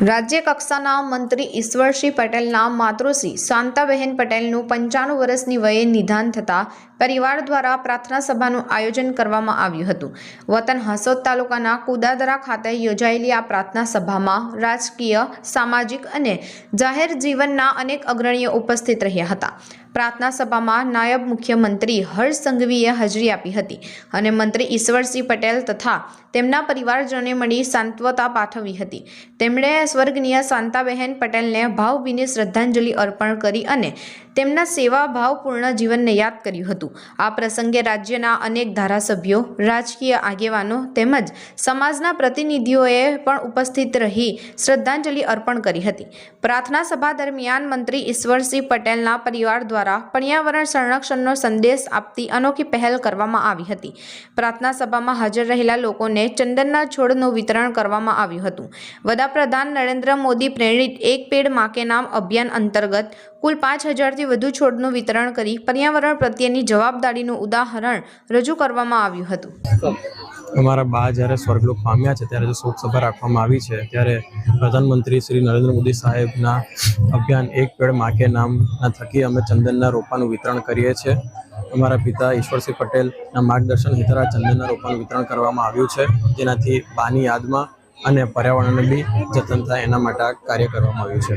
રાજ્ય કક્ષાના મંત્રી ઈશ્વરસિંહ પટેલના માતૃશ્રી શાંતાબહેન પટેલનું પંચાણું વર્ષની વયે નિધાન થતાં પરિવાર દ્વારા પ્રાર્થના સભાનું આયોજન કરવામાં આવ્યું હતું. વતન હસોદ તાલુકાના કુદાદરા ખાતે યોજાયેલી આ પ્રાર્થના સભામાં રાજકીય, સામાજિક અને જાહેર જીવનના અનેક અગ્રણીઓ ઉપસ્થિત રહ્યા હતા. પ્રાર્થના સભામાં નાયબ મુખ્યમંત્રી હર્ષ સંઘવીએ હાજરી આપી હતી અને મંત્રી ઈશ્વરસિંહ પટેલ તથા તેમના પરિવારજનોને મળી સાંત્વતા પાઠવી હતી. તેમણે સ્વર્ગનીય શાંતાબહેન પટેલને ભાવભીની શ્રદ્ધાંજલિ અર્પણ કરી અને તેમના સેવા ભાવપૂર્ણ જીવનને યાદ કર્યું હતું. આ પ્રસંગે રાજ્યના અનેક ધારાસભ્યો, રાજકીય આગેવાનો તેમજ સમાજના પ્રતિનિધિઓએ પણ ઉપસ્થિત રહી શ્રદ્ધાંજલિ અર્પણ કરી હતી. પ્રાર્થના સભા દરમિયાન મંત્રી ઈશ્વરસિંહ પટેલના પરિવાર દ્વારા પર્યાવરણ સંરક્ષણનો સંદેશ આપતી અનોખી પહેલ કરવામાં આવી હતી. પ્રાર્થના સભામાં હાજર રહેલા લોકોને ચંદનના છોડનું વિતરણ કરવામાં આવ્યું હતું. વડાપ્રધાન નરેન્દ્ર મોદી પ્રેરિત એક પેડ માકે નામ અભિયાન અંતર્ગત કુલ પાંચ હજારથી વધુ છોડનું વિતરણ કરી પર્યાવરણ પ્રત્યેની જવાબદારીનું ઉદાહરણ રજૂ કરવામાં આવ્યું હતું. અમારા બા જ્યારે સ્વર્ગલોક પામ્યા છે, ત્યારે જે શોક સભા રાખવામાં આવી છે, ત્યારે પ્રધાનમંત્રી શ્રી નરેન્દ્ર મોદી સાહેબના અભિયાન એક પેડ માકે નામના થકી અમે ચંદનના રોપાનું વિતરણ કરીએ છીએ અમારા પિતા ઈશ્વરસિંહ પટેલના માર્ગદર્શન હેઠળ ચંદનના રોપાનું વિતરણ કરવામાં આવ્યું છે. જેનાથી બાની યાદમાં અને પર્યાવરણને બી જતન થાય એના માટે કાર્ય કરવામાં આવ્યું છે.